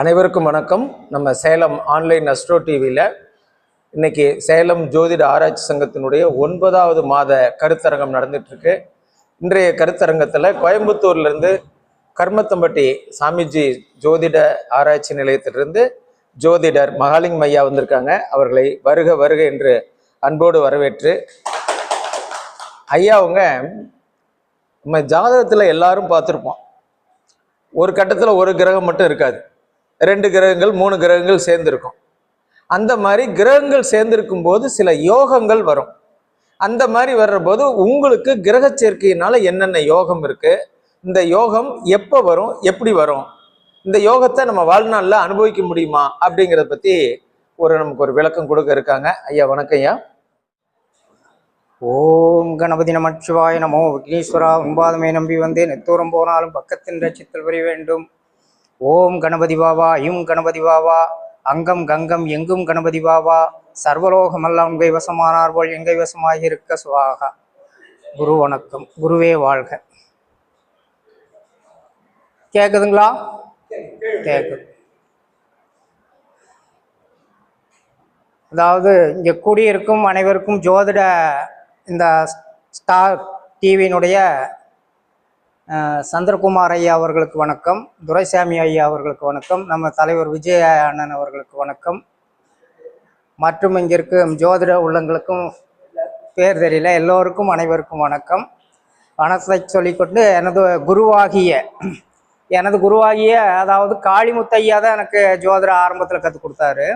அனைவருக்கும் வணக்கம். நம்ம சேலம் ஆன்லைன் அஸ்ட்ரோ டிவியில் இன்னைக்கு சேலம் ஜோதிட ஆராய்ச்சி சங்கத்தினுடைய ஒன்பதாவது மாத கருத்தரங்கம் நடந்துகிட்ருக்கு இன்றைய கருத்தரங்கத்தில் கோயம்புத்தூர்லேருந்து கர்மத்தம்பட்டி சாமிஜி ஜோதிட ஆராய்ச்சி நிலையத்திலிருந்து ஜோதிடர் மகாலிங்கம் ஐயா வந்திருக்காங்க. அவர்களை வருக வருக என்று அன்போடு வரவேற்று ஐயா அவங்க நம்ம ஜாதகத்தில் எல்லாரும் பார்த்துருப்போம். ஒரு கட்டத்தில் ஒரு கிரகம் மட்டும் இருக்காது. ரெண்டு கிரகங்கள் மூணு கிரகங்கள் சேர்ந்துருக்கும். அந்த மாதிரி கிரகங்கள் சேர்ந்திருக்கும் போது சில யோகங்கள் வரும். அந்த மாதிரி வர்ற போது உங்களுக்கு கிரக சேர்க்கையினால என்னென்ன யோகம் இருக்கு? இந்த யோகம் எப்போ வரும்? எப்படி வரும்? இந்த யோகத்தை நம்ம வாழ்நாளில் அனுபவிக்க முடியுமா? அப்படிங்கிறத பத்தி ஒரு நமக்கு ஒரு விளக்கம் கொடுக்க இருக்காங்க. ஐயா வணக்கம் ஐயா. ஓம் கணபதி நமச்சிவாய நமோ விக்னேஸ்வரா உன்பாதமே நம்பி வந்தேன். நெத்தூரம் போனாலும் பக்கத்தின் ரட்சித்தல் வர வேண்டும். ஓம் கணபதி பாபா இம் கணபதி பாபா அங்கம் கங்கம் எங்கும் கணபதி பாபா சர்வலோகமெல்லாம் உங்கை வசமானார் போல் எங்கை வசமாக இருக்க சுவாகா. குரு வணக்கம். குருவே வாழ்க. கேக்குதுங்களா? கேக்குது. அதாவது இங்கே கூடியிருக்கும் அனைவருக்கும் ஜோதிட இந்த ஸ்டார் டிவியினுடைய சந்திரகுமார் ஐயா அவர்களுக்கு வணக்கம். துரைசாமி ஐயா அவர்களுக்கு வணக்கம். நம்ம தலைவர் விஜய அண்ணன் அவர்களுக்கு வணக்கம். மற்றும் இங்கே இருக்கும் ஜோதிட உள்ளங்களுக்கும் பேர் தெரியல. எல்லோருக்கும் அனைவருக்கும் வணக்கம். வணக்கத்தை சொல்லிக்கொண்டு எனது குருவாகிய எனது குருவாகிய அதாவது காளிமுத்தையா தான் எனக்கு ஜோதிட ஆரம்பத்தில் கற்றுக் கொடுத்தாரு.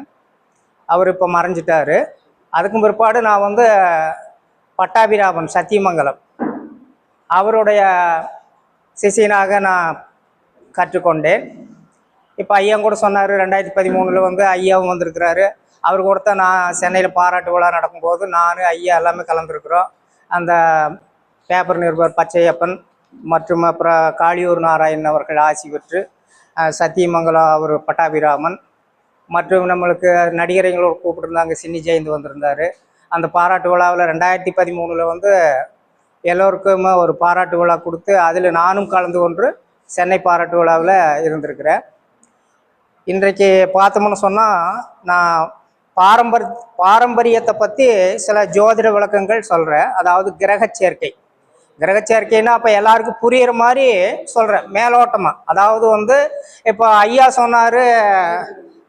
அவர் இப்போ மறைஞ்சிட்டாரு. அதுக்கும் பிற்பாடு நான் வந்து பட்டாபிராமன் சத்தியமங்கலம். அவருடைய சிசியனாக நான் கற்றுக்கொண்டேன். இப்போ ஐயா கூட சொன்னார் ரெண்டாயிரத்தி பதிமூணில் வந்து ஐயாவும் வந்திருக்கிறாரு. அவர் கூட தான் நான் சென்னையில் பாராட்டு விழா நடக்கும்போது நான் ஐயா எல்லாமே கலந்துருக்குறோம். அந்த பேப்பர் நிருபர் பச்சையப்பன் மற்றும் அப்புறம் காளியூர் நாராயணன் அவர்கள் ஆசி பெற்று சத்தியமங்கலம் அவர் பட்டாபிராமன் மற்றும் நம்மளுக்கு நடிகரைங்களோட கூப்பிட்டுருந்தாங்க சின்னி ஜெயந்த் வந்திருந்தாரு. அந்த பாராட்டு விழாவில் ரெண்டாயிரத்தி பதிமூணில் வந்து எல்லோருக்குமே ஒரு பாராட்டு விழா கொடுத்து அதில் நானும் கலந்து கொண்டு சென்னை பாராட்டு விழாவில் இருந்திருக்கிறேன். இன்றைக்கு பார்த்தோம்னு சொன்னால் நான் பாரம்பரிய பாரம்பரியத்தை பற்றி சில ஜோதிட விளக்கங்கள் சொல்கிறேன். அதாவது கிரக சேர்க்கை. கிரக சேர்க்கைன்னா அப்போ எல்லாருக்கும் புரிகிற மாதிரி சொல்கிறேன் மேலோட்டமாக அதாவது வந்து இப்போ ஐயா சொன்னார்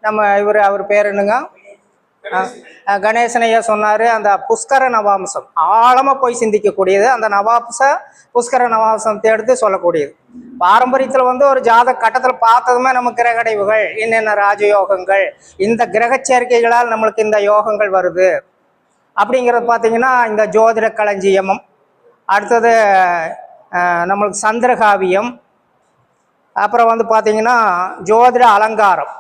நம்ம இவர் அவர் பேர் என்னங்க? கணேசன் ஐயா சொன்னார் அந்த புஷ்கர நவாம்சம் ஆழமாக போய் சிந்திக்கக்கூடியது. அந்த நவாம்ச புஷ்கர நவாம்சத்தை எடுத்து சொல்லக்கூடியது. பாரம்பரியத்தில் வந்து ஒரு ஜாத கட்டத்தில் பார்த்ததுமே நம்ம கிரகடைவுகள் என்னென்ன ராஜயோகங்கள் இந்த கிரக சேர்க்கைகளால் நம்மளுக்கு இந்த யோகங்கள் வருது. அப்படிங்கிறது பார்த்தீங்கன்னா இந்த ஜோதிட களஞ்சியமும் அடுத்தது நம்மளுக்கு சந்திரகாவியம் அப்புறம் வந்து பார்த்தீங்கன்னா ஜோதிட அலங்காரம்.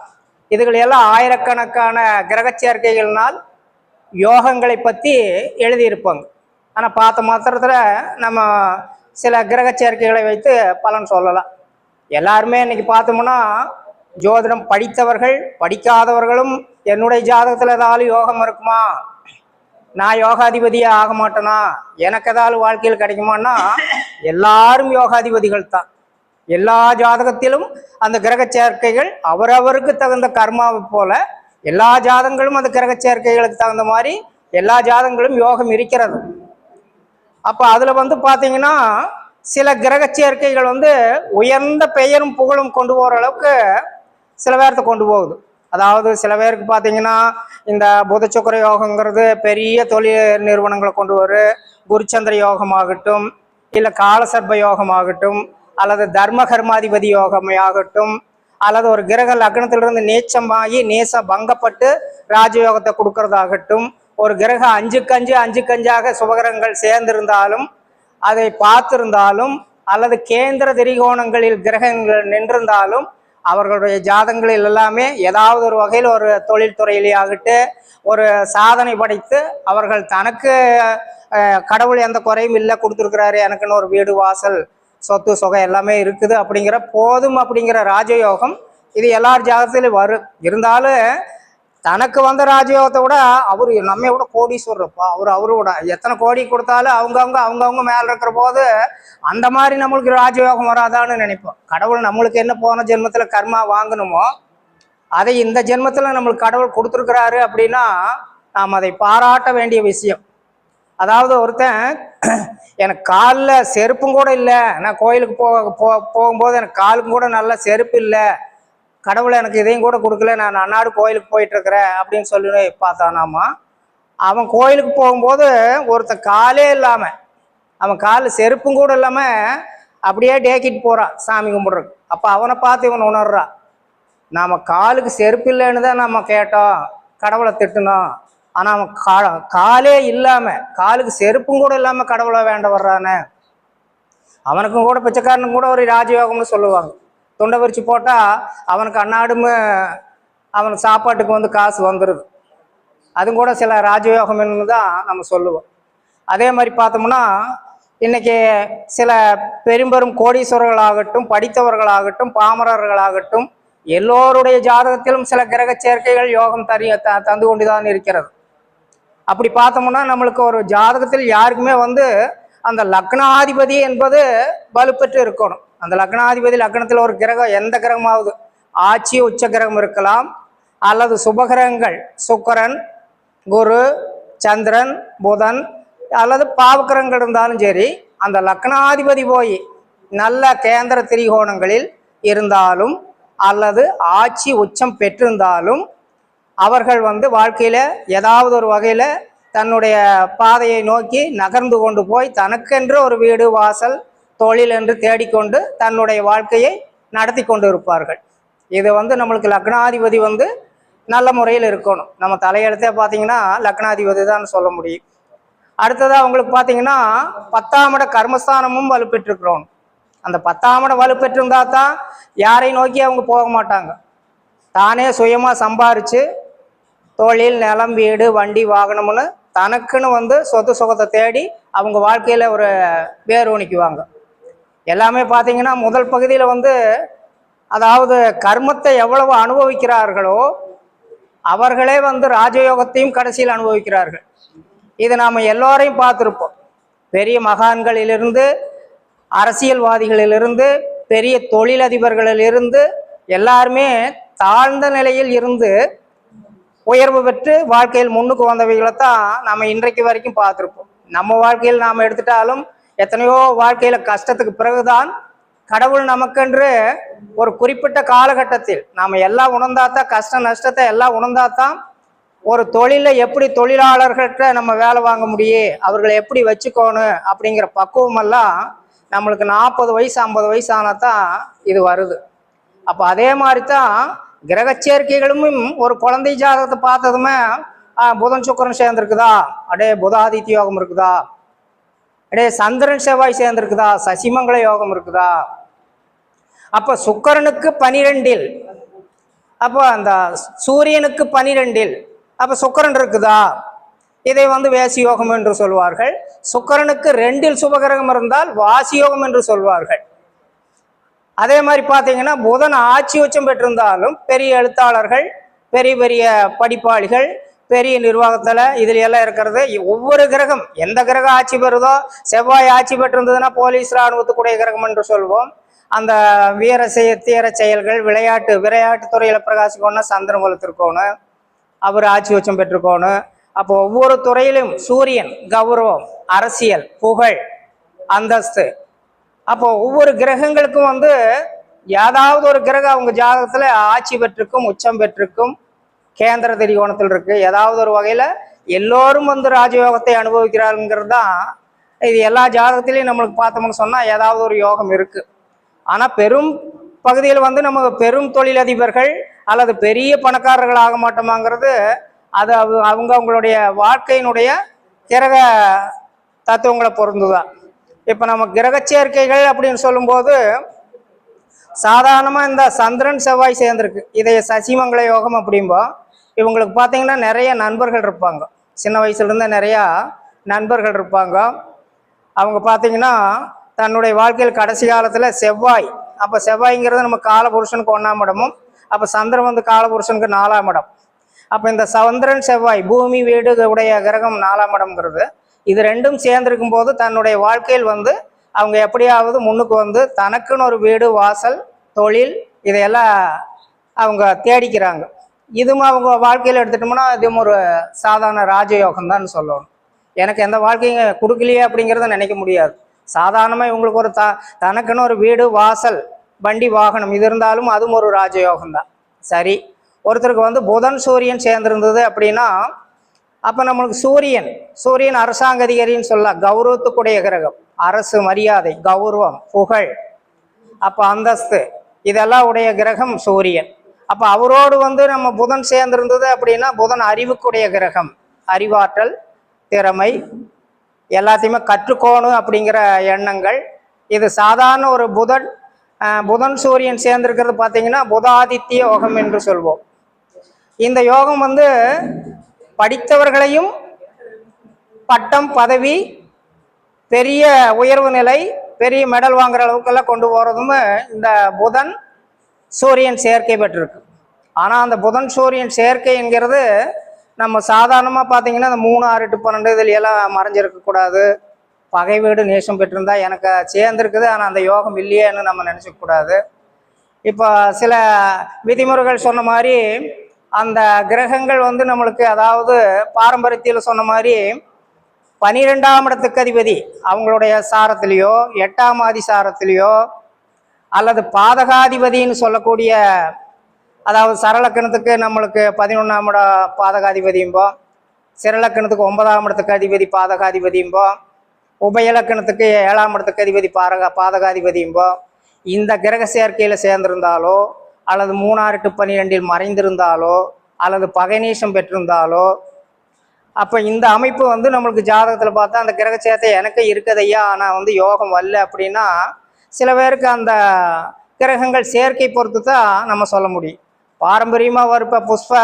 இதுகளெல்லாம் ஆயிரக்கணக்கான கிரக சேர்க்கைகள்னால் யோகங்களை பற்றி எழுதியிருப்பாங்க. ஆனால் பார்த்த மாத்திரத்தில் நம்ம சில கிரக சேர்க்கைகளை வைத்து பலன் சொல்லலாம். எல்லாருமே இன்றைக்கி பார்த்தோம்னா ஜோதிடம் படித்தவர்கள் படிக்காதவர்களும் என்னுடைய ஜாதகத்தில் ஏதாவது யோகம் இருக்குமா? நான் யோகாதிபதியே ஆக மாட்டேனா? எனக்கு ஏதாவது வாழ்க்கையில் கிடைக்குமான்னா எல்லாரும் யோகாதிபதிகள் தான் எல்லா ஜாதகத்திலும் அந்த கிரக சேர்க்கைகள் அவரவருக்கு தகுந்த கர்மாவை போல எல்லா ஜாதங்களும் அந்த கிரக சேர்க்கைகளுக்கு தகுந்த மாதிரி எல்லா ஜாதங்களும் யோகம் இருக்கிறது. அப்போ அதில் வந்து பார்த்தீங்கன்னா சில கிரக சேர்க்கைகள் வந்து உயர்ந்த பெயரும் புகழும் கொண்டு போகிற அளவுக்கு சில பேர்த்த கொண்டு போகுது. அதாவது சில பேருக்கு பார்த்தீங்கன்னா இந்த புதச்சுக்கர யோகங்கிறது பெரிய தொழில் நிறுவனங்களை கொண்டு வரும் குருச்சந்திர யோகமாகட்டும் இல்லை காலசர்ப யோகமாகட்டும் அல்லது தர்ம கர்மாதிபதி ஆகட்டும் அல்லது ஒரு கிரக லக்னத்திலிருந்து நீச்சமாகி நேச பங்கப்பட்டு ராஜயோகத்தை கொடுக்கறதாகட்டும் ஒரு கிரகம் அஞ்சுக்கு அஞ்சு அஞ்சுக்கு அஞ்சாக சுபகிரகங்கள் சேர்ந்திருந்தாலும் அதை பார்த்திருந்தாலும் அல்லது கேந்திர திரிகோணங்களில் கிரகங்கள் நின்றிருந்தாலும் அவர்களுடைய ஜாதங்களில் எல்லாமே ஏதாவது ஒரு வகையில் ஒரு தொழில்துறையிலேயாகட்டு ஒரு சாதனை படைத்து அவர்கள் தனக்கு கடவுள் எந்த குறையும் இல்லை கொடுத்துருக்கிறாரு எனக்குன்னு ஒரு வீடு வாசல் சொத்து சொகை எல்லாமே இருக்குது அப்படிங்கிற போதும் அப்படிங்கிற ராஜயோகம் இது எல்லார் ஜாதகத்திலும் வரும் இருந்தாலும் தனக்கு வந்த ராஜயோகத்தை விட அவர் நம்ம விட கோடீஸ்வரப்பா அவர் அவரோட எத்தனை கோடி கொடுத்தாலும் அவங்கவுங்க அவங்கவுங்க மேல இருக்கிற போது அந்த மாதிரி நம்மளுக்கு ராஜயோகம் வராதான்னு நினைப்போம். கடவுள் நம்மளுக்கு என்ன போன ஜென்மத்தில் கர்மா வாங்கணுமோ அதை இந்த ஜென்மத்தில் நம்மளுக்கு கடவுள் கொடுத்துருக்கிறாரு அப்படின்னா நாம் அதை பாராட்ட வேண்டிய விஷயம். அதாவது ஒருத்தன் எனக்கு காலில் செருப்பும் கூட இல்லை. நான் கோயிலுக்கு போக போ போகும்போது எனக்கு காலுக்கும் கூட நல்ல செருப்பு இல்லை. கடவுள் எனக்கு இதையும் கூட கொடுக்கல. நான் அன்னாடு கோயிலுக்கு போயிட்டுருக்கிறேன் அப்படின்னு சொல்லி பார்த்தானாமா. அவன் கோயிலுக்கு போகும்போது ஒருத்தன் காலே இல்லாமல் அவன் காலில் செருப்பும் கூட இல்லாமல் அப்படியே டேக்கிட்டு போகிறான் சாமி கும்பிட்றக்கு அப்போ அவனை பார்த்து இவன் உணர்றான். நாம் காலுக்கு செருப்பு இல்லைன்னு தான் நம்ம கேட்டோம். கடவுளை திட்டணும் ஆனால் அவன் கா காலே இல்லாமல் காலுக்கு செருப்பும் கூட இல்லாமல் கடவுளை வேண்ட வர்றானே. அவனுக்கும் கூட பிச்சைக்காரனுக்கும் கூட ஒரு ராஜயோகம்னு சொல்லுவாங்க. தொண்டை பறிச்சு போட்டால் அவனுக்கு அன்னாடுமே அவனுக்கு சாப்பாட்டுக்கு வந்து காசு வந்துடுது அதுவும் கூட சில ராஜயோகம்னு தான் நம்ம சொல்லுவோம். அதே மாதிரி பார்த்தோம்னா இன்னைக்கு சில பெரும்பெரும் கோடீஸ்வரர்களாகட்டும் படித்தவர்களாகட்டும் பாமரர்களாகட்டும் எல்லோருடைய ஜாதகத்திலும் சில கிரக சேர்க்கைகள் யோகம் தரிய த தந்து கொண்டுதான் இருக்கிறது. அப்படி பார்த்தோம்னா நம்மளுக்கு ஒரு ஜாதகத்தில் யாருக்குமே வந்து அந்த லக்னாதிபதி என்பது வலுப்பெற்று இருக்கணும். அந்த லக்னாதிபதி லக்னத்தில் ஒரு கிரகம் எந்த கிரகமாவது? ஆட்சி உச்ச கிரகம் இருக்கலாம். அல்லது சுபகிரகங்கள் சுக்கரன் குரு சந்திரன் புதன் அல்லது பாவக்கிரகங்கள் இருந்தாலும் சரி அந்த லக்னாதிபதி போய் நல்ல கேந்திர திரிகோணங்களில் இருந்தாலும் அல்லது ஆட்சி உச்சம் பெற்றிருந்தாலும் அவர்கள் வந்து வாழ்க்கையில் ஏதாவது ஒரு வகையில் தன்னுடைய பாதையை நோக்கி நகர்ந்து கொண்டு போய் தனக்கென்று ஒரு வீடு வாசல் தொழில் என்று தேடிக்கொண்டு தன்னுடைய வாழ்க்கையை நடத்தி கொண்டு இருப்பார்கள். இது வந்து நம்மளுக்கு லக்னாதிபதி வந்து நல்ல முறையில் இருக்கணும். நம்ம தலையெழுத்தே பார்த்தீங்கன்னா லக்னாதிபதி தான் சொல்ல முடியும். அடுத்ததாக அவங்களுக்கு பார்த்தீங்கன்னா பத்தாம் இட கர்மஸ்தானமும் வலுப்பெற்றிருக்கிறோம். அந்த பத்தாம் இடம் வலுப்பெற்றிருந்தா தான் யாரை நோக்கி அவங்க போக மாட்டாங்க. தானே சுயமாக சம்பாரித்து தொழில் நிலம் வீடு வண்டி வாகனம்னு தனக்குன்னு வந்து சொத்து சுகத்தை தேடி அவங்க வாழ்க்கையில் ஒரு பேரூனிக்குவாங்க எல்லாமே பார்த்தீங்கன்னா முதல் பகுதியில் வந்து அதாவது கர்மத்தை எவ்வளவு அனுபவிக்கிறார்களோ அவர்களே வந்து ராஜயோகத்தையும் கடைசியில் அனுபவிக்கிறார்கள். இது நாம் எல்லோரையும் பார்த்துருப்போம். பெரிய மகான்களிலிருந்து அரசியல்வாதிகளிலிருந்து பெரிய தொழிலதிபர்களிலிருந்து எல்லாருமே தாழ்ந்த நிலையில் இருந்து உயர்வு பெற்று வாழ்க்கையில் முன்னுக்கு வந்தவைகளை தான் நம்ம இன்றைக்கு வரைக்கும் பார்த்துருப்போம். நம்ம வாழ்க்கையில் நாம் எடுத்துட்டாலும் எத்தனையோ வாழ்க்கையில் கஷ்டத்துக்கு பிறகுதான் கடவுள் நமக்கென்று ஒரு குறிப்பிட்ட காலகட்டத்தில் நாம் எல்லாம் உணர்ந்தாதான் கஷ்ட நஷ்டத்தை எல்லாம் உணர்ந்தாதான் ஒரு தொழிலில் எப்படி தொழிலாளர்கள்ட்ட நம்ம வேலை வாங்க முடியும் அவர்களை எப்படி வச்சுக்கோணும் அப்படிங்கிற பக்குவமெல்லாம் நம்மளுக்கு நாற்பது வயசு ஐம்பது வயசு ஆனால் தான் இது வருது. அப்போ அதே மாதிரி தான் கிரக சேர்க்கைகளும் ஒரு குழந்தை ஜாதகத்தை பார்த்ததுமே புதன் சுக்கரன் சேர்ந்துருக்குதா? அடே புதாதித்ய யோகம் இருக்குதா? அடே சந்திரன் செவ்வாய் சேர்ந்துருக்குதா? சசிமங்கல யோகம் இருக்குதா? அப்போ சுக்கரனுக்கு பனிரெண்டில் அப்போ அந்த சூரியனுக்கு பனிரெண்டில் அப்போ சுக்கரன் இருக்குதா? இதை வந்து வேசி யோகம் என்று சொல்வார்கள். சுக்கரனுக்கு ரெண்டில் சுபகிரகம் இருந்தால் வாசி யோகம் என்று சொல்வார்கள். அதே மாதிரி பார்த்தீங்கன்னா புதன் ஆட்சி உச்சம் பெற்றிருந்தாலும் பெரிய எழுத்தாளர்கள் பெரிய பெரிய படிப்பாளிகள் பெரிய நிர்வாகத்தில் இதில் எல்லாம் இருக்கிறது. ஒவ்வொரு கிரகம் எந்த கிரகம் ஆட்சி பெறுதோ செவ்வாய் ஆட்சி பெற்றிருந்ததுன்னா போலீஸ் இராணுவத்துக்குடைய கிரகம் என்று சொல்வோம். அந்த வீர செய தீர செயல்கள் விளையாட்டு விளையாட்டு துறையில் பிரகாசிக்கணும் சந்திரன் வளர்த்துருக்கணும் அவர் ஆட்சி உச்சம் பெற்றுக்கோணும் அப்போ ஒவ்வொரு துறையிலும் சூரியன் கௌரவம் அரசியல் புகழ் அந்தஸ்து அப்போ ஒவ்வொரு கிரகங்களுக்கும் வந்து ஏதாவது ஒரு கிரகம் அவங்க ஜாதகத்துல ஆட்சி பெற்றிருக்கும் உச்சம் பெற்றிருக்கும் கேந்திர திரிகோணத்தில் இருக்கு. ஏதாவது ஒரு வகையில எல்லோரும் வந்து ராஜயோகத்தை அனுபவிக்கிறாருங்கிறது தான் இது எல்லா ஜாதகத்திலையும் நம்மளுக்கு பார்த்தோம்னு சொன்னா ஏதாவது ஒரு யோகம் இருக்கு. ஆனா பெரும் பகுதியில் வந்து நம்ம பெரும் தொழிலதிபர்கள் அல்லது பெரிய பணக்காரர்கள் ஆக மாட்டோமாங்கிறது அது அவங்க அவங்களுடைய வாழ்க்கையினுடைய கிரக தத்துவங்களை பொருந்துதான் இப்போ நம்ம கிரக சேர்க்கைகள் அப்படின்னு சொல்லும்போது சாதாரணமாக இந்த சந்திரன் செவ்வாய் சேர்ந்துருக்கு. இதை சசிமங்கல யோகம் அப்படிம்போம் இவங்களுக்கு பார்த்தீங்கன்னா நிறைய நண்பர்கள் இருப்பாங்க. சின்ன வயசுலேருந்து நிறையா நண்பர்கள் இருப்பாங்க. அவங்க பார்த்தீங்கன்னா தன்னுடைய வாழ்க்கையில் கடைசி காலத்தில் செவ்வாய். அப்போ செவ்வாய்ங்கிறது நம்ம காலபுருஷனுக்கு ஒன்றாம் இடமும் அப்போ சந்திரன் வந்து காலபுருஷனுக்கு நாலாம் இடம். அப்போ இந்த சந்திரன் செவ்வாய் பூமி வீடு உடைய கிரகம் நாலாம் இடம்ங்கிறது இது ரெண்டும் சேர்ந்திருக்கும் போது தன்னுடைய வாழ்க்கையில் வந்து அவங்க எப்படியாவது முன்னுக்கு வந்து தனக்குன்னு ஒரு வீடு வாசல் தொழில் இதையெல்லாம் அவங்க தேடிக்கிறாங்க. இதுவும் அவங்க வாழ்க்கையில் எடுத்துட்டோம்னா இதுவும் ஒரு சாதாரண ராஜயோகம் தான் சொல்லணும். எனக்கு எந்த வாழ்க்கையும் கொடுக்கலையே அப்படிங்கிறத நினைக்க முடியாது. சாதாரணமாக இவங்களுக்கு ஒரு த தனக்குன்னு ஒரு வீடு வாசல் வண்டி வாகனம் இது இருந்தாலும் அதுவும் ஒரு ராஜயோகம் தான். சரி ஒருத்தருக்கு வந்து புதன் சூரியன் சேர்ந்திருந்தது அப்படின்னா அப்போ நம்மளுக்கு சூரியன் சூரியன் அரசாங்க அதிகாரின்னு சொல்லலாம் கௌரவத்துக்குடைய கிரகம் அரசு மரியாதை கௌரவம் புகழ் அப்போ அந்தஸ்து இதெல்லாம் உடைய கிரகம் சூரியன். அப்போ அவரோடு வந்து நம்ம புதன் சேர்ந்திருந்தது அப்படின்னா புதன் அறிவுக்குடைய கிரகம் அறிவாற்றல் திறமை எல்லாத்தையுமே கற்றுக்கோணும் அப்படிங்கிற எண்ணங்கள். இது சாதாரண ஒரு புதன் புதன் சூரியன் சேர்ந்திருக்கிறது பார்த்தீங்கன்னா புதாதித்ய யோகம் என்று சொல்வோம். இந்த யோகம் வந்து படித்தவர்களையும் பட்டம் பதவி பெரிய உயர்வு நிலை பெரிய மெடல் வாங்குற அளவுக்கெல்லாம் கொண்டு போகிறதும் இந்த புதன் சூரியன் சேர்க்கை பெற்றிருக்கு. ஆனால் அந்த புதன் சூரியன் சேர்க்கைங்கிறது நம்ம சாதாரணமாக பார்த்தீங்கன்னா இந்த மூணு ஆறு எட்டு பன்னெண்டு இதுல எல்லாம் மறைஞ்சிருக்கக்கூடாது பகை வீடு நேசம் பெற்றிருந்தா எனக்கு சேர்ந்துருக்குது. ஆனால் அந்த யோகம் இல்லையேன்னு நம்ம நினச்சிக்கக்கூடாது இப்போ சில விதிமுறைகள் சொன்ன மாதிரி அந்த கிரகங்கள் வந்து நம்மளுக்கு அதாவது பாரம்பரியத்தில் சொன்ன மாதிரி பனிரெண்டாம் இடத்துக்கு அதிபதி அவங்களுடைய சாரத்திலேயோ எட்டாம் ஆதி சாரத்திலேயோ அல்லது பாதகாதிபதின்னு சொல்லக்கூடிய அதாவது சரலக்கணத்துக்கு நம்மளுக்கு பதினொன்றாம் இட பாதகாதிபதியும்போம் சிறலக்கணத்துக்கு ஒன்பதாம் இடத்துக்கு அதிபதி பாதகாதிபதியும்போம் உபயலக்கணத்துக்கு ஏழாம் இடத்துக்கு அதிபதி பாரக பாதகாதிபதியும்போம் இந்த கிரக சேர்க்கையில் சேர்ந்திருந்தாலோ அல்லது மூணாறு டு பன்னிரெண்டில் மறைந்திருந்தாலோ அல்லது பகைநீசம் பெற்றிருந்தாலோ அப்போ இந்த அமைப்பு வந்து நம்மளுக்கு ஜாதகத்தில் பார்த்தா அந்த கிரக சேர்த்தை எனக்கு இருக்குதையா ஆனால் வந்து யோகம் வரல அப்படின்னா சில பேருக்கு அந்த கிரகங்கள் சேர்க்கை பொறுத்து தான் நம்ம சொல்ல முடியும். பாரம்பரியமாக வரும் இப்போ புஷ்ப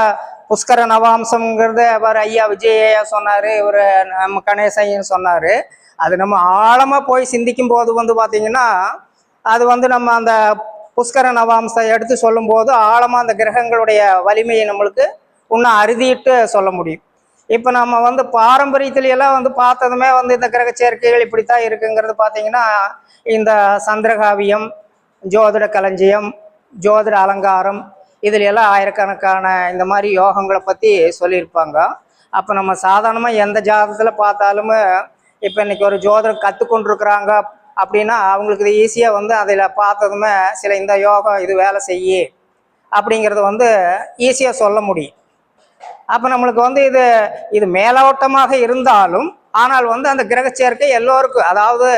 புஷ்கர நவாம்சம்ங்கிறத அவர் ஐயா விஜயா சொன்னார் இவர் நம்ம கணேசையன் சொன்னார். அது நம்ம ஆழமாக போய் சிந்திக்கும் போது வந்து பார்த்திங்கன்னா அது வந்து நம்ம அந்த புஷ்கர நவாம்சம் எடுத்து சொல்லும்போது ஆழமாக அந்த கிரகங்களுடைய வலிமையை நம்மளுக்கு இன்னும் அறுதிட்டு சொல்ல முடியும். இப்போ நம்ம வந்து பாரம்பரியத்திலையெல்லாம் வந்து பார்த்ததுமே வந்து இந்த கிரக சேர்க்கைகள் இப்படித்தான் இருக்குங்கிறது பார்த்தீங்கன்னா இந்த சந்திரகாவியம் ஜோதிட களஞ்சியம் ஜோதிட அலங்காரம் இதுல எல்லாம் ஆயிரக்கணக்கான இந்த மாதிரி யோகங்களை பற்றி சொல்லியிருப்பாங்க. அப்போ நம்ம சாதாரணமாக எந்த ஜாதகத்தில் பார்த்தாலுமே இப்போ இன்னைக்கு ஒரு ஜோதிடம் கற்றுக்கொண்டிருக்கிறாங்க அப்படின்னா அவங்களுக்கு இது ஈஸியாக வந்து அதில் பார்த்ததுமே சில இந்த யோகம் இது வேலை செய்யி அப்படிங்கிறது வந்து ஈஸியாக சொல்ல முடியும். அப்போ நம்மளுக்கு வந்து இது இது மேலோட்டமாக இருந்தாலும் ஆனால் வந்து அந்த கிரக சேர்க்கை எல்லோருக்கும் அதாவது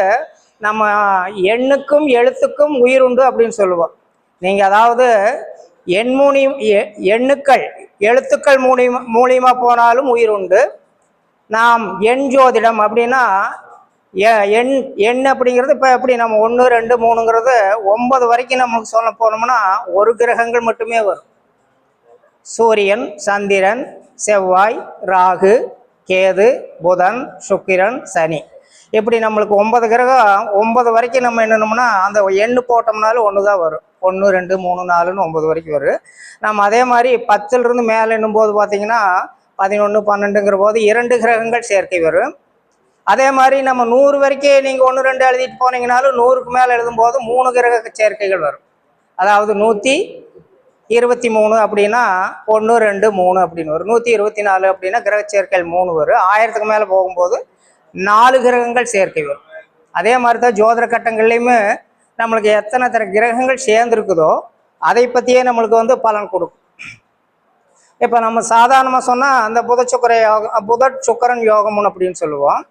நம்ம எண்ணுக்கும் எழுத்துக்கும் உயிருண்டு அப்படின்னு சொல்லுவோம். நீங்கள் அதாவது எண் மூலியம் எ- எண்ணுக்கள் எழுத்துக்கள் மூலியமா மூலியமாக போனாலும் உயிர் உண்டு. நாம் எண் ஜோதிடம் அப்படின்னா எண் எண் அப்படிங்கிறது இப்போ எப்படி நம்ம ஒன்று ரெண்டு மூணுங்கிறது ஒன்பது வரைக்கும் நமக்கு சொல்ல போனோம்னா ஒரு கிரகங்கள் மட்டுமே வரும். சூரியன் சந்திரன் செவ்வாய் ராகு கேது புதன் சுக்கிரன் சனி. இப்படி நம்மளுக்கு ஒன்பது கிரகம் ஒன்பது வரைக்கும் நம்ம என்னணும்னா அந்த எண்ணு போட்டோம்னாலும் ஒன்று தான் வரும். ஒன்று ரெண்டு மூணு நாலுன்னு ஒன்பது வரைக்கும் வரும். நம்ம அதே மாதிரி பத்துலேருந்து மேலே எண்ணும்போது பார்த்தீங்கன்னா பதினொன்று பன்னெண்டுங்கிற போது இரண்டு கிரகங்கள் சேர்க்கை வரும். அதே மாதிரி நம்ம நூறு வரைக்கும் நீங்கள் ஒன்று ரெண்டு எழுதிட்டு போனீங்கனாலும் நூறுக்கு மேலே எழுதும்போது மூணு கிரக சேர்க்கைகள் வரும். அதாவது நூற்றி இருபத்தி மூணு அப்படின்னா ஒன்று ரெண்டு மூணு அப்படின்னு வரும். நூற்றி இருபத்தி நாலு அப்படின்னா கிரக சேர்க்கைகள் மூணு வரும். ஆயிரத்துக்கு மேலே போகும்போது நாலு கிரகங்கள் சேர்க்கை வரும். அதே மாதிரி தான் ஜோதிட கட்டங்கள்லேயுமே நம்மளுக்கு எத்தனை தர கிரகங்கள் சேர்ந்துருக்குதோ அதை பற்றியே நம்மளுக்கு வந்து பலன் கொடுக்கும். இப்போ நம்ம சாதாரணமாக சொன்னால் அந்த புத சுக்கர யோகம் புத சுக்கரன் யோகம்னு அப்படின்னு சொல்லுவோம்.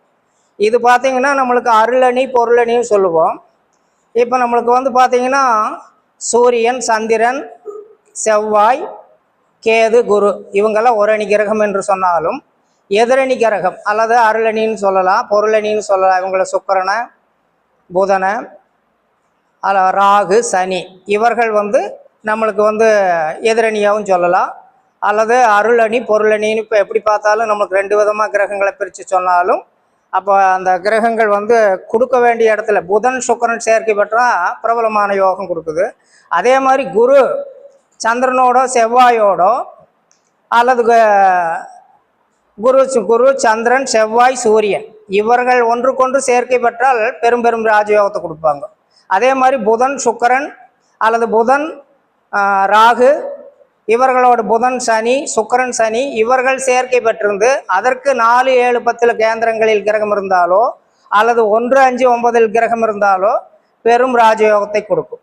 இது பார்த்தீங்கன்னா நம்மளுக்கு அருளணி பொருளணின்னு சொல்லுவோம். இப்போ நம்மளுக்கு வந்து பார்த்தீங்கன்னா சூரியன் சந்திரன் செவ்வாய் கேது குரு இவங்கெல்லாம் ஒரு அணி கிரகம் என்று சொன்னாலும் எதிரணி கிரகம் அல்லது அருளணின்னு சொல்லலாம் பொருளணின்னு சொல்லலாம். இவங்கள சுக்கரனை புதனை அல்ல ராகு சனி இவர்கள் வந்து நம்மளுக்கு வந்து எதிரணியாகவும் சொல்லலாம். அல்லது அருளணி பொருளணின்னு இப்போ எப்படி பார்த்தாலும் நம்மளுக்கு ரெண்டு விதமாக கிரகங்களை பிரித்து சொன்னாலும் அப்போ அந்த கிரகங்கள் வந்து கொடுக்க வேண்டிய இடத்துல புதன் சுக்கரன் சேர்க்கை பெற்றால் பிரபலமான யோகம் கொடுக்குது. அதே மாதிரி குரு சந்திரனோட செவ்வாயோடோ அல்லது க- குரு குரு சந்திரன் செவ்வாய் சூரியன் இவர்கள் ஒன்றுக்கொன்று சேர்க்கை பெற்றால் பெரும் பெரும் ராஜயோகத்தை கொடுப்பாங்க. அதே மாதிரி புதன் சுக்கரன் அல்லது புதன் ராகு இவர்களோட புதன் சனி சுக்கிரன் சனி இவர்கள் சேர்க்கை பெற்றிருந்து அதற்கு நாலு ஏழு பத்தில் கேந்திரங்களில் கிரகம் இருந்தாலோ அல்லது ஒன்று அஞ்சு ஒன்பதில் கிரகம் இருந்தாலோ பெரும் ராஜயோகத்தை கொடுக்கும்.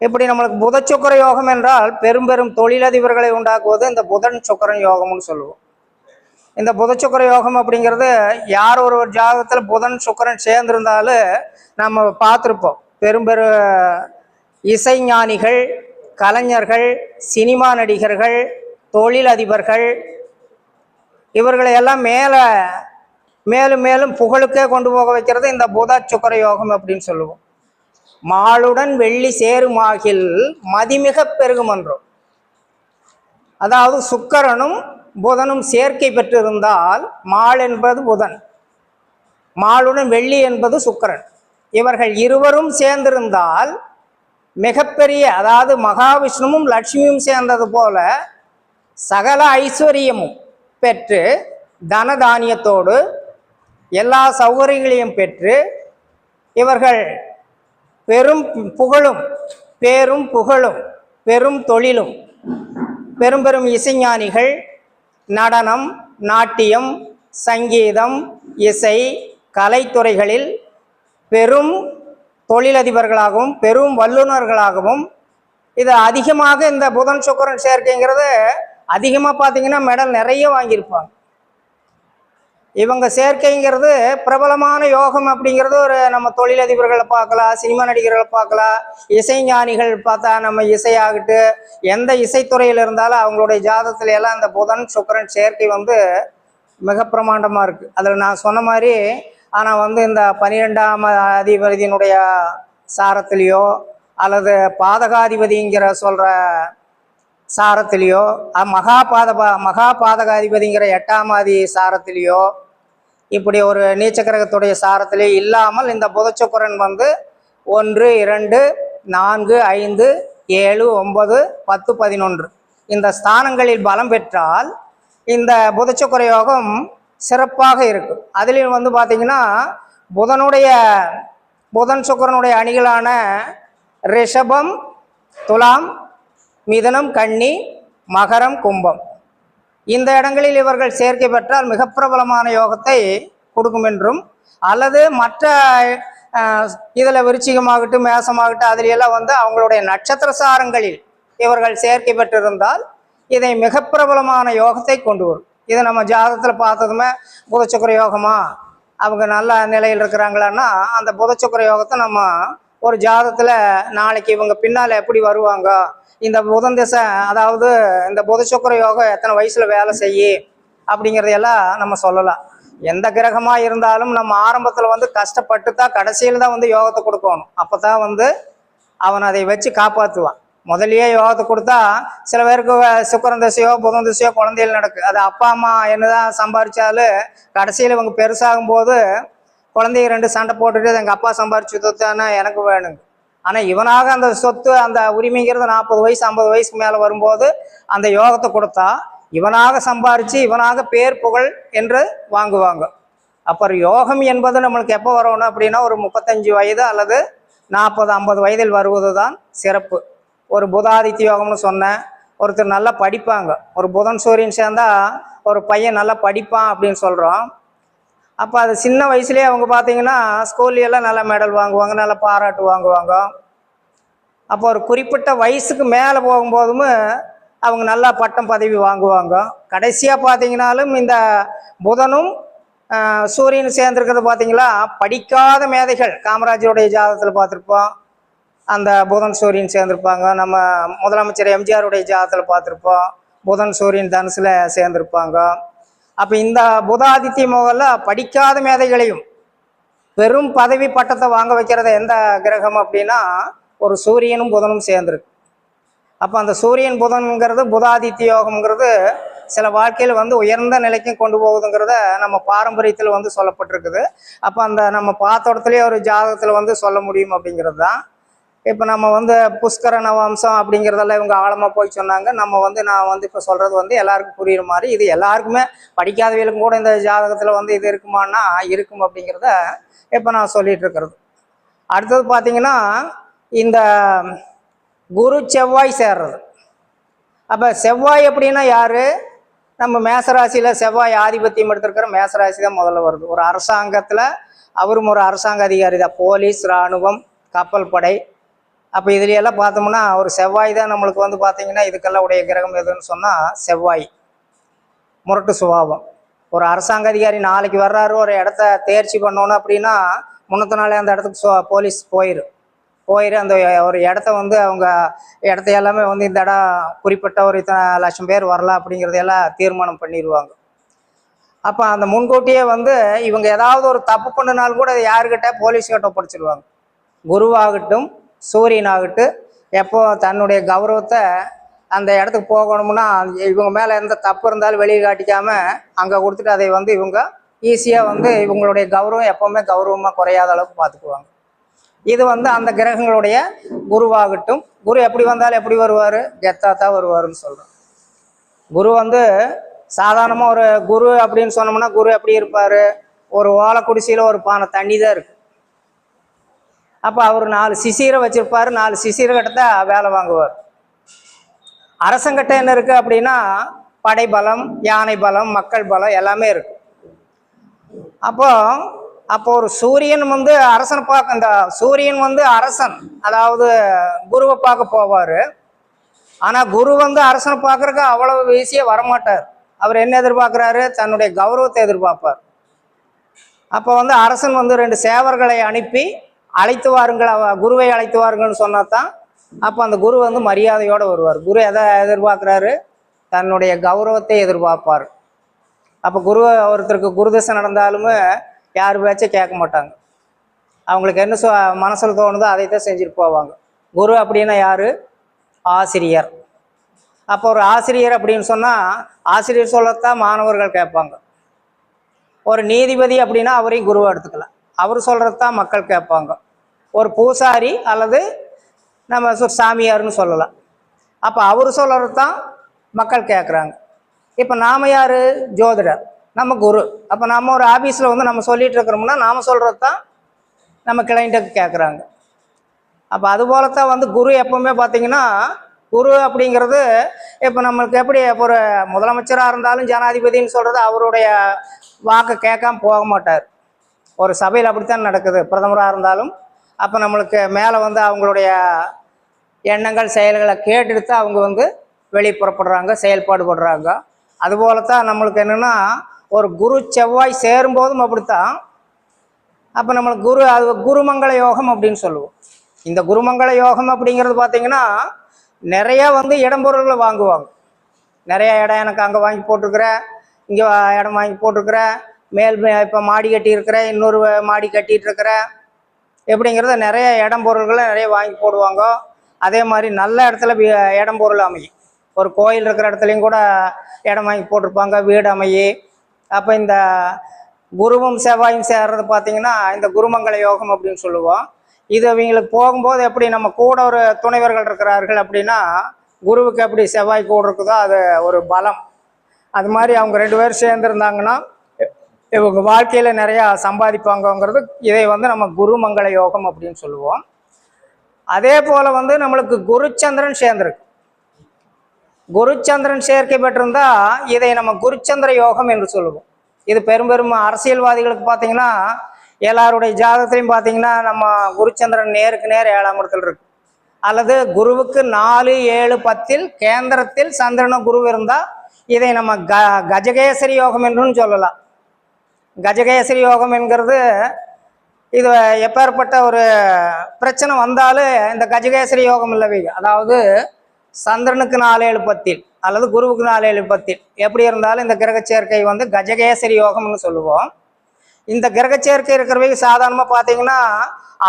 இப்படி நம்மளுக்கு புத சுக்கர யோகம் என்றால் பெரும் பெரும் தொழிலதிபர்களை உண்டாக்குவது இந்த புதன் சுக்கரன் யோகம்னு சொல்லுவோம். இந்த புத சுக்கர யோகம் அப்படிங்கிறது யார் ஒரு ஒரு ஜாதகத்தில் புதன் சுக்கரன் சேர்ந்திருந்தாலும் நம்ம பார்த்துருப்போம். பெரும் பெரு இசைஞானிகள் கலைஞர்கள் சினிமா நடிகர்கள் தொழிலதிபர்கள் இவர்களை எல்லாம் மேலே மேலும் மேலும் புகழுக்கே கொண்டு போக வைக்கிறது இந்த புத சுக்கர யோகம் அப்படின்னு சொல்லுவோம். மாளுடன் வெள்ளி சேருமாகில் மதிமிக பெருகுமன்றோம் அதாவது சுக்கரனும் புதனும் சேர்க்கை பெற்றிருந்தால் மாள் என்பது புதன் மாளுடன் வெள்ளி என்பது சுக்கரன். இவர்கள் இருவரும் சேர்ந்திருந்தால் மிகப்பெரிய அதாவது மகாவிஷ்ணுவும் லட்சுமியும் சேர்ந்தது போல சகல ஐஸ்வர்யமும் பெற்று தனதானியத்தோடு எல்லா சௌகரியங்களையும் பெற்று இவர்கள் பெரும் புகழும் பேரும் புகழும் பெரும் தொழிலும் பெரும் பெரும் இசைஞானிகள் நடனம் நாட்டியம் சங்கீதம் இசை கலைத்துறைகளில் பெரும் தொழிலதிபர்களாகவும் பெரும் வல்லுநர்களாகவும் இது அதிகமாக இந்த புதன் சுக்கரன் சேர்க்கைங்கிறது அதிகமாக பார்த்தீங்கன்னா மெடல் நிறைய வாங்கியிருப்பாங்க. இவங்க சேர்க்கைங்கிறது பிரபலமான யோகம் அப்படிங்கிறது ஒரு நம்ம தொழிலதிபர்களை பார்க்கலாம் சினிமா நடிகர்களை பார்க்கலாம் இசைஞானிகள் பார்த்தா நம்ம இசையாகட்டு எந்த இசைத்துறையில் இருந்தாலும் அவங்களுடைய ஜாதகத்துல எல்லாம் அந்த புதன் சுக்கரன் சேர்க்கை வந்து மிக பிரமாண்டமாக இருக்குது அதில் நான் சொன்ன மாதிரி ஆனால் வந்து இந்த பனிரெண்டாம் அதிபதியினுடைய சாரத்திலேயோ அல்லது பாதகாதிபதிங்கிற சொல்கிற சாரத்திலேயோ மகா பாத மகா பாதகாதிபதிங்கிற எட்டாம் ஆதி சாரத்திலேயோ இப்படி ஒரு நீச்ச கிரகத்துடைய சாரத்திலே இல்லாமல் இந்த புதச்சுக்கரன் வந்து ஒன்று இரண்டு நான்கு ஐந்து ஏழு ஒன்பது பத்து பதினொன்று. இந்த ஸ்தானங்களில் பலம் பெற்றால் இந்த புதச்சுக்கர யோகம் சிறப்பாக இருக்கும் அதுலேயும் வந்து பார்த்தீங்கன்னா புதனுடைய புதன் சுக்கரனுடைய அணிகளான ரிஷபம் துலாம் மிதனம் கன்னி மகரம் கும்பம். இந்த இடங்களில் இவர்கள் சேர்க்கை பெற்றால் மிக பிரபலமான யோகத்தை கொடுக்கும் என்றும் அல்லது மற்ற இதில் விருச்சிகமாகட்டும் மேசமாகட்டும் அதிலெல்லாம் வந்து அவங்களுடைய நட்சத்திர சாரங்களில் இவர்கள் சேர்க்கை பெற்றிருந்தால் இதை மிக பிரபலமான யோகத்தை கொண்டு வரும். இதை நம்ம ஜாதகத்தில் பார்த்ததுமே புதச்சக்கர யோகமா? அவங்க நல்ல நிலையில் இருக்கிறாங்களான்னா அந்த புதச்சக்கர யோகத்தை நம்ம ஒரு ஜாதத்தில் நாளைக்கு இவங்க பின்னால் எப்படி வருவாங்க? இந்த புதன் திசை அதாவது இந்த புதச்சக்கர யோகம் எத்தனை வயசில் வேலை செய்யி? அப்படிங்கிறதையெல்லாம் நம்ம சொல்லலாம். எந்த கிரகமாக இருந்தாலும் நம்ம ஆரம்பத்தில் வந்து கஷ்டப்பட்டு தான் கடைசியில் தான் வந்து யோகத்தை கொடுக்கணும். அப்போ தான் வந்து அவன் அதை வச்சு காப்பாற்றுவான் முதலியே யோகத்தை கொடுத்தா சில பேருக்கு சுக்கரன் திசையோ புதன் திசையோ குழந்தைகள் நடக்கு. அது அப்பா அம்மா என்னதான் சம்பாரிச்சாலும் கடைசியில் இவங்க பெருசாகும் போது குழந்தைங்க ரெண்டு சண்டை போட்டுட்டு எங்கள் அப்பா சம்பாரிச்சு சொத்தானா எனக்கு வேணுங்க. ஆனால் இவனாக அந்த சொத்து அந்த உரிமைங்கிறது நாற்பது வயசு ஐம்பது வயசுக்கு மேலே வரும்போது அந்த யோகத்தை கொடுத்தா இவனாக சம்பாரித்து இவனாக பேர் புகழ் என்று வாங்குவாங்க. அப்புறம் யோகம் என்பது நம்மளுக்கு எப்போ வரணும் அப்படின்னா ஒரு முப்பத்தஞ்சு வயது அல்லது நாற்பது ஐம்பது வயதில் வருவது தான் சிறப்பு. ஒரு புதாதித்ய யோகம்னு சொன்னேன். ஒருத்தர் நல்லா படிப்பாங்க. ஒரு புதன் சூரியன் சேர்ந்தால் ஒரு பையன் நல்லா படிப்பான் அப்படின்னு சொல்கிறோம் அப்போ அது சின்ன வயசுலேயே அவங்க பார்த்தீங்கன்னா ஸ்கூல்லையெல்லாம் நல்லா நல்ல மெடல் வாங்குவாங்க நல்ல பாராட்டு வாங்குவாங்க. அப்போ ஒரு குறிப்பிட்ட வயசுக்கு மேலே போகும்போதும் அவங்க நல்லா பட்டம் பதவி வாங்குவாங்க. கடைசியாக பார்த்தீங்கனாலும் இந்த புதனும் சூரியன் சேர்ந்துருக்கிறது பார்த்தீங்களா படிக்காத மேதைகள். காமராஜருடைய ஜாதகத்தில் பார்த்துருப்போம். அந்த புதன் சூரியன் சேர்ந்திருப்பாங்க. நம்ம முதலமைச்சர் எம்ஜிஆருடைய ஜாதகத்தில் பார்த்துருப்போம். புதன் சூரியன் தனுசில் சேர்ந்திருப்பாங்க. அப்போ இந்த புதாதித்ய மோகல்ல படிக்காத மேதைகளையும் பெரும் பதவி பட்டத்தை வாங்க வைக்கிறது எந்த கிரகம் அப்படின்னா ஒரு சூரியனும் புதனும் சேர்ந்துருக்கு. அப்போ அந்த சூரியன் புதன்கிறது புதாதித்ய யோகம்ங்கிறது சில வாழ்க்கையில் வந்து உயர்ந்த நிலைக்கும் கொண்டு போகுதுங்கிறத நம்ம பாரம்பரியத்தில் வந்து சொல்லப்பட்டிருக்குது. அப்போ அந்த நம்ம பார்த்த இடத்துலேயே ஒரு ஜாதகத்தில் வந்து சொல்ல முடியும் அப்படிங்கிறது தான். இப்போ நம்ம வந்து புஷ்கர நவம்சம் அப்படிங்கிறதெல்லாம் இவங்க ஆழமாக போய் சொன்னாங்க. நம்ம வந்து நான் வந்து இப்போ சொல்கிறது வந்து எல்லாருக்கும் புரியுற மாதிரி இது எல்லாருக்குமே படிக்காதவர்களுக்கும் கூட இந்த ஜாதகத்தில் வந்து இது இருக்குமான்னா இருக்கும் அப்படிங்கிறத இப்போ நான் சொல்லிகிட்டு இருக்கிறது. அடுத்தது பார்த்திங்கன்னா இந்த குரு செவ்வாய் சேர்றது. அப்போ செவ்வாய் அப்படின்னா யார்? நம்ம மேசராசியில் செவ்வாய் ஆதிபத்தியம் எடுத்திருக்கிற மேசராசி தான் முதல்ல வருது. ஒரு அரசாங்கத்தில் அவரும் ஒரு அரசாங்க அதிகாரி தான். போலீஸ் இராணுவம் கப்பல் படை அப்போ இதுலையெல்லாம் பார்த்தோம்னா ஒரு செவ்வாய் தான் நம்மளுக்கு வந்து பார்த்தீங்கன்னா இதுக்கெல்லாம் உடைய கிரகம் எதுன்னு சொன்னால் செவ்வாய். முரட்டு சுபாவம். ஒரு அரசாங்க அதிகாரி நாளைக்கு வர்றாரு ஒரு இடத்த தேர்ச்சி பண்ணணும் அப்படின்னா முன்னத்த நாளே அந்த இடத்துக்கு சோ- போலீஸ் போயிரு போயிரு அந்த ஒரு இடத்த வந்து அவங்க இடத்த எல்லாமே வந்து இந்த இடம் குறிப்பிட்ட ஒரு இத்தனை லட்சம் பேர் வரலாம் அப்படிங்கிறதையெல்லாம் தீர்மானம் பண்ணிடுவாங்க அப்போ அந்த முன்கூட்டியே வந்து இவங்க ஏதாவது ஒரு தப்பு பண்ணினால் கூட யாருக்கிட்ட போலீஸ்கிட்ட ஒப்படைச்சிடுவாங்க குருவாகட்டும் சூரியனாகட்டும் எப்போ தன்னுடைய கௌரவத்தை அந்த இடத்துக்கு போகணும்னா இவங்க மேலே எந்த தப்பு இருந்தாலும் வெளியே காட்டிக்காம அங்கே கொடுத்துட்டு அதை வந்து இவங்க ஈஸியாக வந்து இவங்களுடைய கௌரவம் எப்போவுமே கௌரவமாக குறையாத அளவுக்கு பார்த்துக்குவாங்க. இது வந்து அந்த கிரகங்களுடைய குருவாகட்டும். குரு எப்படி வந்தாலும் எப்படி வருவார்? கெத்தாக தான் வருவாருன்னு சொல்கிறோம் குரு வந்து சாதாரணமாக ஒரு குரு அப்படின்னு சொன்னோம்னா குரு எப்படி இருப்பார்? ஒரு ஓலை குடிசையில் ஒரு பானை தண்ணி தான் இருக்கு. அப்போ அவர் நாலு சிசீரை வச்சுருப்பார் நாலு சிசிரை கிட்ட தான் வேலை வாங்குவார். அரசங்கிட்ட என்ன இருக்குது அப்படின்னா படைபலம் யானை பலம் மக்கள் பலம் எல்லாமே இருக்கு. அப்போ அப்போ ஒரு சூரியன் வந்து அரசனை பார்க்க இந்த சூரியன் வந்து அரசன் அதாவது குருவை பார்க்க போவார். ஆனால் குரு வந்து அரசனை பார்க்குறக்கு அவ்வளவு ஈஸியாக வரமாட்டார். அவர் என்ன எதிர்பார்க்குறாரு? தன்னுடைய கௌரவத்தை எதிர்பார்ப்பார். அப்போ வந்து அரசன் வந்து ரெண்டு சேவர்களை அனுப்பி அழைத்து வாருங்கள் அவ- குருவை அழைத்து வாருங்கள்னு சொன்னா தான் அப்போ அந்த குரு வந்து மரியாதையோடு வருவார். குரு எதை எதிர்பார்க்குறாரு? தன்னுடைய கௌரவத்தை எதிர்பார்ப்பார். அப்போ குரு ஒருத்தருக்கு குருதசை நடந்தாலுமே யார் பேச்சும் கேட்க மாட்டாங்க. அவங்களுக்கு என்ன சொ மனசில் தோணுதோ அதை தான் செஞ்சுட்டு போவாங்க. குரு அப்படின்னா யார்? ஆசிரியர். அப்போ ஒரு ஆசிரியர் அப்படின்னு சொன்னால் ஆசிரியர் சொல்லத்தான் மாணவர்கள் கேட்பாங்க. ஒரு நீதிபதி அப்படின்னா அவரையும் குருவை எடுத்துக்கலாம். அவர் சொல்கிறது தான் மக்கள் கேட்பாங்க. ஒரு பூசாரி அல்லது நம்ம சாமியார்னு சொல்லலாம். அப்போ அவர் சொல்கிறது தான் மக்கள் கேட்குறாங்க. இப்போ நாம் யார்? ஜோதிடர். நம்ம குரு. அப்போ நம்ம ஒரு ஆஃபீஸில் வந்து நம்ம சொல்லிகிட்டு இருக்கிறோம்னா நாம் சொல்கிறது தான் நம்ம கிளைண்ட்டுக்கு கேட்குறாங்க. அப்போ அதுபோல தான் வந்து குரு எப்பவுமே பார்த்தீங்கன்னா குரு அப்படிங்கிறது இப்போ நம்மளுக்கு எப்படி இப்போ ஒரு முதலமைச்சராக இருந்தாலும் ஜனாதிபதின்னு சொல்கிறது அவருடைய வாக்கை கேட்காம போக மாட்டார். ஒரு சபையில் அப்படித்தான் நடக்குது. பிரதமராக இருந்தாலும் அப்போ நம்மளுக்கு மேலே வந்து அவங்களுடைய எண்ணங்கள் செயல்களை கேட்டுட்டு தான் அவங்க வந்து வெளியே புறப்படுறாங்க செயல்பாடு அதுபோல தான் நம்மளுக்கு என்னென்னா ஒரு குரு செவ்வாய் சேரும்போதும் அப்படித்தான். அப்போ நம்மளுக்கு குரு அது குருமங்கள யோகம் அப்படின்னு சொல்லுவோம். இந்த குருமங்கள யோகம் அப்படிங்கிறது பார்த்திங்கன்னா நிறையா வந்து இடம்பொருள்களை வாங்குவாங்க. நிறையா இடம் எனக்கு அங்கே வாங்கி போட்டிருக்கிறேன் இங்கே இடம் வாங்கி போட்டிருக்கிறேன் மேல் இப்போ மாடி கட்டியிருக்கிறேன் இன்னொரு மாடி கட்டிட்டு இருக்கிறேன் எப்படிங்கிறத நிறைய இடம் பொருள்களை நிறைய வாங்கி போடுவாங்க. அதே மாதிரி நல்ல இடத்துல வீ- இடம் பொருள் அமையும். ஒரு கோயில் இருக்கிற இடத்துலையும் கூட இடம் வாங்கி போட்டிருப்பாங்க வீடு அமையி. அப்போ இந்த குருவும் செவ்வாயும் சேர்றது பார்த்தீங்கன்னா இந்த குருமங்கள யோகம் அப்படின்னு சொல்லுவோம். இது அவங்களுக்கு போகும்போது எப்படி நம்ம கூட ஒரு துணைவர்கள் இருக்கிறார்கள் அப்படின்னா குருவுக்கு எப்படி செவ்வாய் கூட இருக்குதோ அது ஒரு பலம். அது மாதிரி அவங்க ரெண்டு பேரும் சேர்ந்துருந்தாங்கன்னா இவங்க வாழ்க்கையில் நிறையா சம்பாதிப்பாங்கங்கிறது இதை வந்து நம்ம குருமங்கள யோகம் அப்படின்னு சொல்லுவோம். அதே போல் வந்து நம்மளுக்கு குருச்சந்திரன் சேர்ந்துருக்கு. குருச்சந்திரன் சேர்க்கை பெற்றிருந்தா இதை நம்ம குருச்சந்திர யோகம் என்று சொல்லுவோம். இது பெரும்பெரும் அரசியல்வாதிகளுக்கு பார்த்தீங்கன்னா எல்லாருடைய ஜாதகத்திலையும் பார்த்தீங்கன்னா நம்ம குருச்சந்திரன் நேருக்கு நேர் ஏழாம் இடத்துல இருக்கு. அல்லது குருவுக்கு நாலு ஏழு பத்தில் கேந்திரத்தில் சந்திரனும் குரு இருந்தால் இதை நம்ம க கஜகேசரி யோகம் என்றும் சொல்லலாம். கஜகேசரி யோகம் என்கிறது இது எப்பேற்பட்ட ஒரு பிரச்சனை வந்தாலும் இந்த கஜகேசரி யோகம் இல்லவே அதாவது சந்திரனுக்கு நாலேழு பத்தில் அல்லது குருவுக்கு நாலேழு பத்தில் எப்படி இருந்தாலும் இந்த கிரக சேர்க்கை வந்து கஜகேசரி யோகம்னு சொல்லுவோம். இந்த கிரக சேர்க்கை இருக்கிறவங்க சாதாரணமாக பார்த்தீங்கன்னா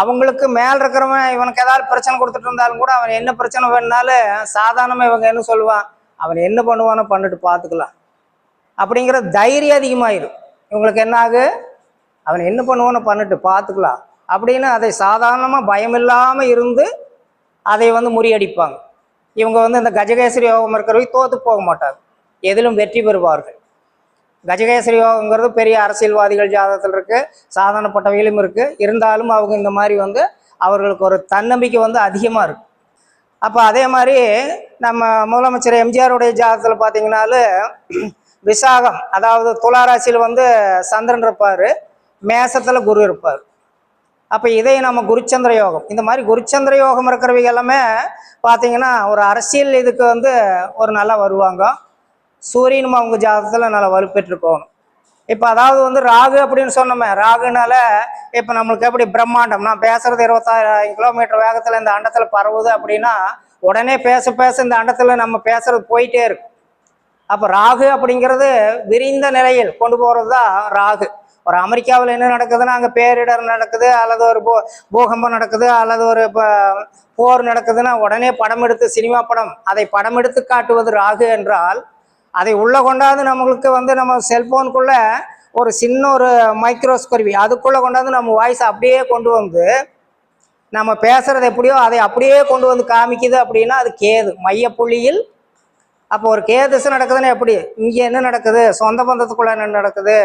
அவங்களுக்கு மேல் இருக்கிறவன் இவனுக்கு ஏதாவது பிரச்சனை கொடுத்துட்டு இருந்தாலும் கூட அவன் என்ன பிரச்சனை வேணுனாலும் சாதாரணமாக இவங்க என்ன சொல்லுவான்? அவன் என்ன பண்ணுவானோ பண்ணிட்டு பார்த்துக்கலாம். அப்படிங்கிற தைரியம் அதிகமாயிரும். இவங்களுக்கு என்ன ஆகு அவன் என்ன பண்ணுவோன்னு பண்ணிட்டு பார்த்துக்கலாம் அப்படின்னு அதை சாதாரணமாக பயம் இல்லாமல் இருந்து அதை வந்து முறியடிப்பாங்க. இவங்க வந்து இந்த கஜகேசரி யோகம் இருக்கிறவங்க தோத்து போக மாட்டாங்க. எதிலும் வெற்றி பெறுவார்கள். கஜகேசரி யோகங்கிறது பெரிய அரசியல்வாதிகள் ஜாதகத்தில் இருக்குது சாதாரணப்பட்டவைகளும் இருக்குது இருந்தாலும் அவங்க இந்த மாதிரி வந்து அவர்களுக்கு ஒரு தன்னம்பிக்கை வந்து அதிகமாக இருக்கு. அப்போ அதே மாதிரி நம்ம முதலமைச்சர் எம்ஜிஆருடைய ஜாதகத்தில் பார்த்தீங்கன்னாலும் விசாகம் அதாவது துளாராசியில் வந்து சந்திரன் இருப்பார் மேசத்தில் குரு இருப்பார். அப்போ இதே நம்ம குருச்சந்திர யோகம் இந்த மாதிரி குருச்சந்திர யோகம் இருக்கிறவங்க எல்லாமே பார்த்தீங்கன்னா ஒரு அரசியல் இதுக்கு வந்து ஒரு நல்லா வருவாங்க. சூரியனும் அவங்க ஜாதகத்தில் நல்லா வலுப்பெற்றுக்கோணும் இப்போ அதாவது வந்து ராகு அப்படின்னு சொன்னோமே ராகுனால இப்போ நம்மளுக்கு எப்படி பிரம்மாண்டம் நான் பேசுறது இருபத்தாயிரம் கிலோமீட்டர் வேகத்தில் இந்த அண்டத்தில் பரவுது அப்படின்னா உடனே பேச பேச இந்த அண்டத்தில் நம்ம பேசுறது போயிட்டே இருக்கும். அப்போ ராகு அப்படிங்கிறது விரிந்த நிலையில் கொண்டு போகிறது தான் ராகு. ஒரு அமெரிக்காவில் என்ன நடக்குதுன்னா அங்கே பேரிடர் நடக்குது அல்லது ஒரு பூ பூகம்பம் நடக்குது அல்லது ஒரு இப்போ போர் நடக்குதுன்னா உடனே படம் எடுத்து சினிமா படம் அதை படம் எடுத்து காட்டுவது ராகு என்றால் அதை உள்ளே கொண்டாந்து நம்மளுக்கு வந்து நம்ம செல்போனுக்குள்ள ஒரு சின்ன ஒரு மைக்ரோஸ் கருவி கொண்டாந்து நம்ம வாய்ஸ் அப்படியே கொண்டு வந்து நம்ம பேசுகிறது எப்படியோ அதை அப்படியே கொண்டு வந்து காமிக்குது அப்படின்னா அது கேது. மையப்புள்ளியில் அப்போ ஒரு கேதசை நடக்குதுன்னா எப்படி? இங்கே என்ன நடக்குது? சொந்த பந்தத்துக்குள்ள என்ன நடக்குது?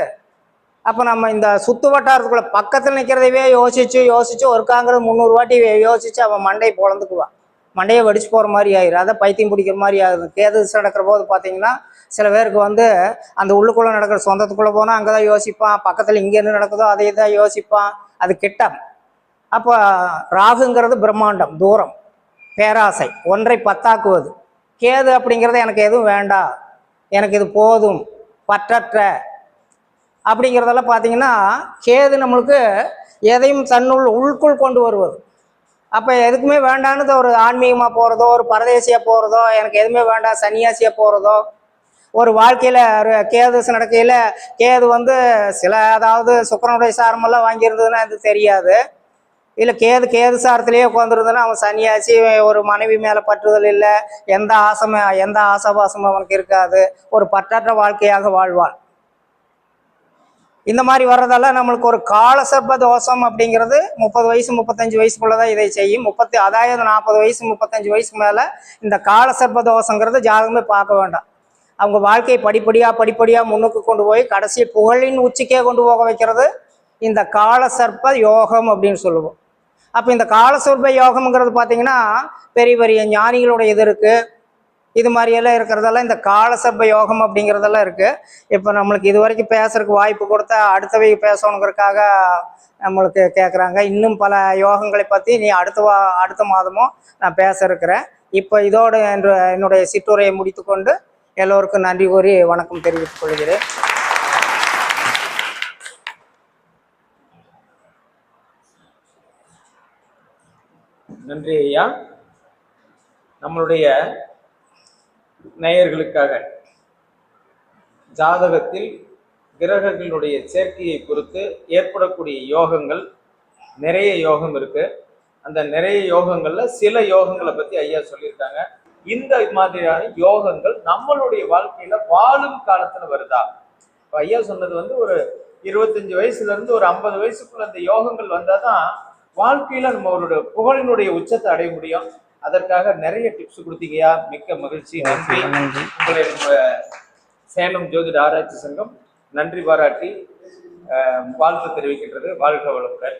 அப்போ நம்ம இந்த சுத்து வட்டாரத்துக்குள்ள பக்கத்தில் நிற்கிறதையே யோசிச்சு யோசிச்சு ஒருக்காங்கிறது முந்நூறு வாட்டி யோசிச்சு அவன் மண்டையை பொழந்துக்குவான் மண்டையை வெடிச்சு போகிற மாதிரி ஆயிரும். அதை பைத்தியம் பிடிக்கிற மாதிரி ஆகுது. கேதசை நடக்கிற போது பார்த்தீங்கன்னா சில பேருக்கு வந்து அந்த உள்ளுக்குள்ளே நடக்கிற சொந்தத்துக்குள்ளே போனால் அங்கே தான் யோசிப்பான். பக்கத்தில் இங்கே என்ன நடக்குதோ அதை தான் யோசிப்பான். அது கிட்டம். அப்போ ராகுங்கிறது பிரம்மாண்டம் தூரம் பேராசை ஒன்றை பத்தாக்குவது. கேது அப்படிங்கிறது எனக்கு எதுவும் வேண்டாம் எனக்கு இது போதும். பற்றற்ற. அப்படிங்கிறதெல்லாம் பார்த்தீங்கன்னா கேது நம்மளுக்கு எதையும் தன்னுள் உள்குள் கொண்டு வருவது. அப்போ எதுக்குமே வேண்டான்னு ஒரு ஆன்மீகமாக போகிறதோ ஒரு பரதேசியாக போகிறதோ எனக்கு எதுவுமே வேண்டாம் சன்னியாசியாக போகிறதோ ஒரு வாழ்க்கையில் ஒரு கேது நடக்கையில் கேது வந்து சில அதாவது சுக்கரனுடைய சாரமெல்லாம் வாங்கியிருந்ததுன்னா அது தெரியாது. இல்லை கேது கேது சாரத்திலேயே உட்காந்துருந்தனா அவன் சன்னியாசி ஒரு மனைவி மேலே பற்றுதல் இல்லை. எந்த ஆசை எந்த ஆசாபாசமும் அவனுக்கு இருக்காது. ஒரு பற்றற்ற வாழ்க்கையாக வாழ்வான் இந்த மாதிரி வர்றதால நம்மளுக்கு ஒரு காலசர்ப தோஷம் அப்படிங்கிறது முப்பது வயசு முப்பத்தஞ்சு வயசுக்குள்ளே தான் இதை செய்யும். முப்பத்தி அதாவது நாற்பது வயசு முப்பத்தஞ்சு வயசுக்கு மேலே இந்த காலசர்ப தோஷங்கிறது ஜாதகமே பார்க்க வேண்டாம். அவங்க வாழ்க்கையை படிப்படியாக படிப்படியாக முன்னுக்கு கொண்டு போய் கடைசி புகழின் உச்சிக்கே கொண்டு போக வைக்கிறது இந்த காலசர்ப்ப யோகம் அப்படின்னு சொல்லுவோம். அப்போ இந்த காலசர்ப்ப யோகம்ங்கிறது பார்த்தீங்கன்னா பெரிய பெரிய ஞானிகளுடைய இது இருக்குது இது மாதிரியெல்லாம் இருக்கிறதெல்லாம் இந்த காலசர்ப்ப யோகம் அப்படிங்கிறதெல்லாம் இருக்குது இப்போ நம்மளுக்கு இது வரைக்கும் பேசுறதுக்கு வாய்ப்பு கொடுத்தா அடுத்தவை பேசணுங்கிறதுக்காக நம்மளுக்கு கேட்குறாங்க இன்னும் பல யோகங்களை பற்றி நீ அடுத்த வா அடுத்த மாதமும் நான் பேச இருக்கிறேன். இப்போ இதோடு என்று என்னுடைய சிற்றுரையை முடித்துக்கொண்டு எல்லோருக்கும் நன்றி கூறி வணக்கம் தெரிவித்துக் கொள்கிறேன். நன்றி ஐயா. நம்மளுடைய நேயர்களுக்காக ஜாதகத்தில் கிரகங்களுடைய சேர்க்கையை பொறுத்து ஏற்படக்கூடிய யோகங்கள் நிறைய யோகம் இருக்கு. அந்த நிறைய யோகங்கள்ல சில யோகங்களை பத்தி ஐயா சொல்லியிருக்காங்க. இந்த மாதிரியான யோகங்கள் நம்மளுடைய வாழ்க்கையில வாழும் காலத்துல வருதா? இப்ப ஐயா சொன்னது வந்து ஒரு இருபத்தஞ்சு வயசுல இருந்து ஒரு ஐம்பது வயசுக்குள்ள அந்த யோகங்கள் வந்தாதான் வாழ்க்கையில நம்ம ஒரு புகழினுடைய உச்சத்தை அடைய முடியும். அதற்காக நிறைய டிப்ஸ் கொடுத்தீங்கயா மிக்க மகிழ்ச்சி. நன்றி. உங்களை நம்ம சேலம் ஜோதிட ஆராய்ச்சி சங்கம் நன்றி பாராட்டி வாழ்த்து தெரிவிக்கின்றது. வாழ்க வளமுடன்.